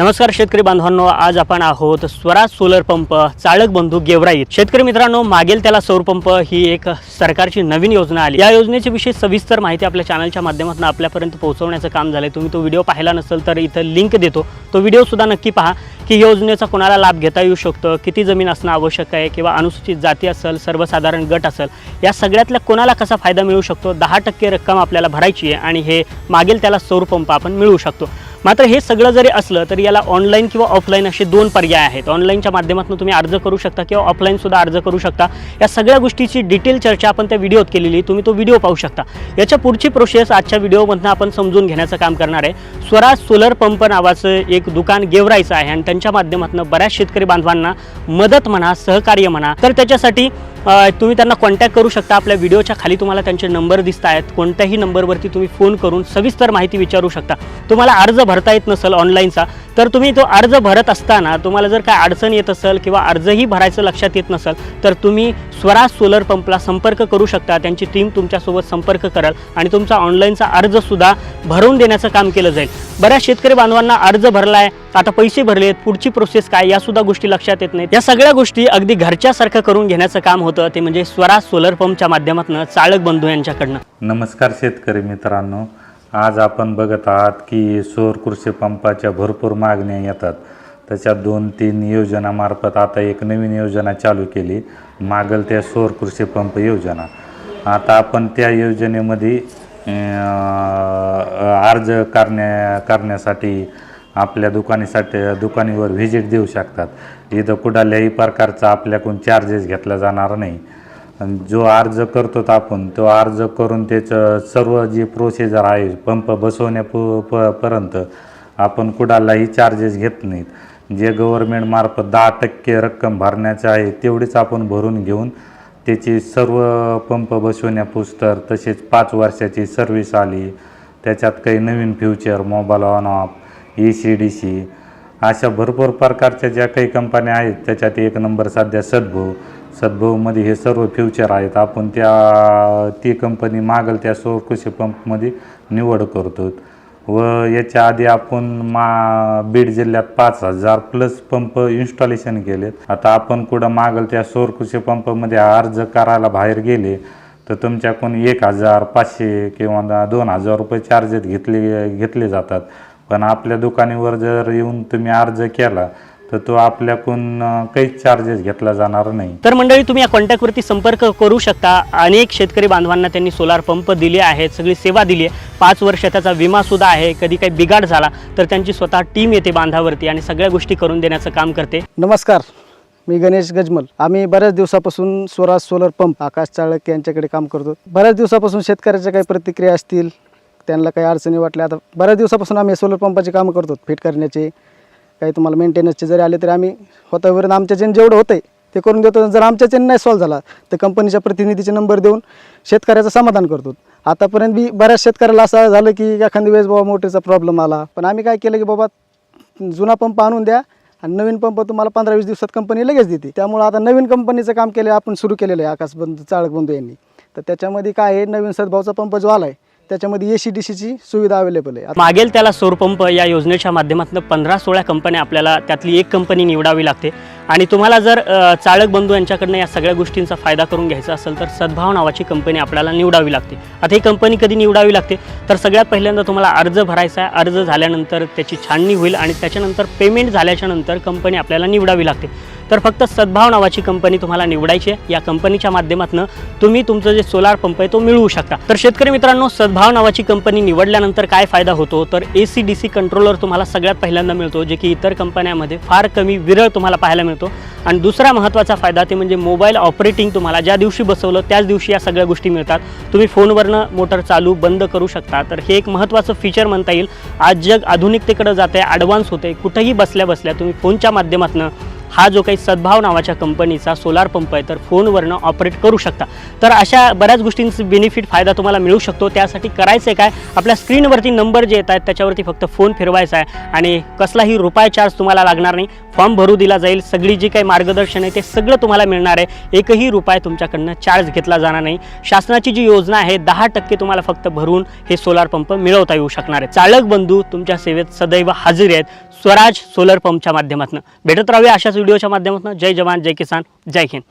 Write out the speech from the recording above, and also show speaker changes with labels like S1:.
S1: नमस्कार शेतकरी बांधवांनो आज आपण आहोत स्वराज सोलर पंप चाळक बंधू गेवराईत शेतकरी मित्रांनो मागेल त्याला सौर पंप ही एक सरकारची नवीन योजना आली. या योजनेची विषयी सविस्तर माहिती आपल्या चॅनलच्या माध्यमातून आपल्यापर्यंत पोहोचवण्याचं काम झालंय. तुम्ही तो व्हिडिओ पाहिला नसेल तर इथं लिंक देतो. तो व्हिडिओ सुद्धा नक्की पहा की योजनेचा कोणाला लाभ घेता येऊ शकतो किती जमीन असणं आवश्यक आहे किंवा अनुसूचित जाती असेल सर्वसाधारण गट असेल या सगळ्यातल्या कोणाला कसा फायदा मिळू शकतो? दहा टक्के रक्कम आपल्याला भरायची आहे आणि हे मागेल त्याला सौर पंप आपण मिळवू शकतो. मात्र हे सगळं जरी असलं तरी याला ऑनलाईन किंवा ऑफलाईन असे दोन पर्याय आहेत. ऑनलाईनच्या माध्यमातून तुम्ही अर्ज करू शकता किंवा ऑफलाईनसुद्धा अर्ज करू शकता. या सगळ्या गोष्टीची डिटेल चर्चा आपण त्या व्हिडिओत केलेली तुम्ही तो व्हिडिओ पाहू शकता. याच्या पुढची प्रोसेस आजच्या व्हिडिओमधनं आपण समजून घेण्याचं काम करणार आहे. स्वराज सोलर पंप नावाचं एक दुकान गेवरायचं आहे आणि त्यांच्या माध्यमातून बऱ्याच शेतकरी बांधवांना मदत म्हणा सहकार्य म्हणा तर त्याच्यासाठी तुम्ही त्यांना कॉन्टॅक्ट करू शकता. आपल्या व्हिडिओच्या खाली तुम्हाला त्यांचे नंबर दिसत आहेत कोणत्याही नंबरवरती तुम्ही फोन करून सविस्तर माहिती विचारू शकता. तुम्हाला अर्ज भरता येत नसेल ऑनलाईनचा तर तुम्ही तो अर्ज भरत असताना तुम्हाला जर काय अडचण येत असेल किंवा अर्जही भरायचं लक्षात येत नसेल तर तुम्ही स्वराज सोलर पंपला संपर्क करू शकता. त्यांची टीम तुमच्यासोबत संपर्क कराल आणि तुमचा ऑनलाईनचा अर्जसुद्धा भरून देण्याचं काम केलं जाईल. बऱ्याच शेतकरी बांधवांना अर्ज भरलाय आता पैसे भरलेत पुढची प्रोसेस काय या सुद्धा गोष्टी लक्षात येत नाहीत. या सगळ्या गोष्टी अगदी घरच्यासारखं करून घेण्याचं काम होतं ते म्हणजे स्वराज सोलर पंपच्या माध्यमातून चाळक बंधू यांच्याकडनं.
S2: नमस्कार शेतकरी मित्रांनो. आज आपण बघत आहात की सौर कृषी पंपाच्या भरपूर मागण्या येतात. त्याच्या दोन तीन योजनामार्फत आता एक नवीन योजना चालू केली. मागल त्या सौर कृषी पंप योजना. आता आपण त्या योजनेमध्ये अर्ज करण्या करण्यासाठी आपल्या दुकानीसाठी दुकानीवर व्हिजिट देऊ शकतात. इथं कुठल्याही प्रकारचा आपल्याकडून चार्जेस घेतला जाणार नाही. जो अर्ज करतो आपण तो अर्ज करून त्याचं सर्व जी प्रोसिजर आहे पंप बसवण्या प- प- पर्यंत आपण कुणालाही चार्जेस घेत नाहीत. जे गव्हर्मेंटमार्फत दहा टक्के रक्कम भरण्याचे आहे तेवढीच आपण भरून घेऊन त्याची सर्व पंप बसवण्या पुस्तर तसेच पाच वर्षाची सर्व्हिस आली. त्याच्यात काही नवीन future mobile on off E C D C अशा भरपूर प्रकारच्या ज्या काही कंपन्या आहेत त्याच्यात एक नंबर सध्या सद्भू. सद्भावमध्ये हे सर्व फ्युचर आहेत. आपण त्या ती कंपनी मागल त्या सौरकृषी पंपमध्ये निवड करतो व याच्या आधी आपण मा बीड जिल्ह्यात पाच हजार प्लस पंप इन्स्टॉलेशन केलेत. आता आपण कुठं मागल त्या सौरकृषी पंपमध्ये अर्ज करायला बाहेर गेले तर तुमच्याकडून एक हजार पाचशे किंवा दोन हजार रुपये चार्जेस घेतले घेतले जातात. पण आपल्या दुकानावर जर येऊन तुम्ही अर्ज केला तर तो आपल्याकडून काहीच चार्जेस घेतला जाणार नाही.
S1: तर मंडळी तुम्ही या कॉन्टॅक्टवरती संपर्क करू शकता. अनेक शेतकरी बांधवांना त्यांनी सोलार पंप दिले आहेत सगळी सेवा दिली आहे. पाच वर्ष त्याचा विमा सुद्धा आहे. कधी काही बिघाड झाला तर त्यांची स्वतः टीम येते बांधावरती आणि सगळ्या गोष्टी करून देण्याचं काम करते.
S3: नमस्कार मी गणेश गजमल. आम्ही बऱ्याच दिवसापासून स्वराज सोलर पंप आकाश चाळक यांच्याकडे काम करतो. बऱ्याच दिवसापासून शेतकऱ्याच्या काही प्रतिक्रिया असतील त्यांना काही अडचणी वाटल्या आता बऱ्याच दिवसापासून आम्ही सोलर पंपाचे कामं करतो फिट करण्याचे. काही तुम्हाला मेंटेनन्सचे जरी आले तरी आम्ही होतापर्यंत आमच्याच्याने जेवढं होतं आहे ते करून देतो. जर आमच्याच्याने नाही सॉल्व्ह झाला तर कंपनीच्या प्रतिनिधीचे नंबर देऊन शेतकऱ्याचं समाधान करतो. आतापर्यंत बी बऱ्याच शेतकऱ्याला असं झालं की एखाद्या वेळेस बाबा मोटरचा प्रॉब्लेम आला. पण आम्ही काय केलं की बाबा जुना पंप आणून द्या आणि नवीन पंप तुम्हाला पंधरा वीस दिवसात कंपनी लगेच देते. त्यामुळं आता नवीन कंपनीचं काम केलं आपण सुरू केलेलं आहे आकाशबंधू चाळक बंधू यांनी. तर त्याच्यामध्ये काय आहे नवीन सद्भावचा पंप जो आला आहे त्याच्यामध्ये ए सी डी सीची सुविधा अवेलेबल आहे.
S1: मागेल त्याला सौरपंप या योजनेच्या माध्यमातून पंधरा सोळा कंपन्या आपल्याला त्यातली एक कंपनी निवडावी लागते. आणि तुम्हाला जर चाळक बंधू यांच्याकडनं या सगळ्या गोष्टींचा फायदा करून घ्यायचा असेल तर सद्भाव नावाची कंपनी आपल्याला निवडावी लागते. आता ही कंपनी कधी निवडावी लागते? तर सगळ्यात पहिल्यांदा तुम्हाला अर्ज भरायचा आहे. अर्ज झाल्यानंतर त्याची छाननी होईल आणि त्याच्यानंतर पेमेंट झाल्याच्यानंतर कंपनी आपल्याला निवडावी लागते. तर फक्त सद्भाव नावाची कंपनी तुम्हाला निवडायची आहे. या कंपनीच्या माध्यमातून तुम्ही तुमचं जे सोलार पंप आहे तो मिळवू शकता. तर शेतकरी मित्रांनो सद्भाव नावाची कंपनी निवडल्यानंतर काय फायदा होतो? तर A C D C controller तुम्हाला सगळ्यात पहिल्यांदा मिळतो जे की इतर कंपन्यामध्ये फार कमी विरळ तुम्हाला पाहायला मिळतो. आणि दुसरा महत्त्वाचा फायदा ते म्हणजे मोबाईल ऑपरेटिंग तुम्हाला ज्या दिवशी बसवलं त्याच दिवशी या सगळ्या गोष्टी मिळतात. तुम्ही फोनवरनं मोटर चालू बंद करू शकता. तर हे एक महत्त्वाचं फीचर म्हणता येईल. आज जग आधुनिकतेकडे जात आहे ॲडव्हान्स होते कुठंही बसल्या बसल्या तुम्ही फोनच्या माध्यमातून हा जो काही सद्भाव नावाच्या कंपनीचा सोलार पंप आहे तर फोनवरनं ऑपरेट करू शकता. तर अशा बऱ्याच गोष्टींचा बेनिफिट फायदा तुम्हाला मिळू शकतो. त्यासाठी करायचं आहे काय? आपल्या स्क्रीनवरती नंबर जे येत आहेत त्याच्यावरती फक्त फोन फिरवायचा आहे. आणि कसलाही रुपये चार्ज तुम्हाला लागणार नाही. फॉर्म भरू दिला जाईल. सगळी जी काही मार्गदर्शन आहे ते सगळं तुम्हाला मिळणार आहे. एकही रुपये तुमच्याकडनं चार्ज घेतला जाणार नाही. शासनाची जी योजना आहे दहा टक्के तुम्हाला फक्त भरून हे सोलार पंप मिळवता येऊ शकणार आहे. चालक बंधू तुमच्या सेवेत सदैव हजर आहेत. स्वराज सोलर पंपच्या माध्यमातून. भेटत राहूया अशाच व्हिडिओच्या माध्यमातून. जय जवान जय किसान जय हिंद.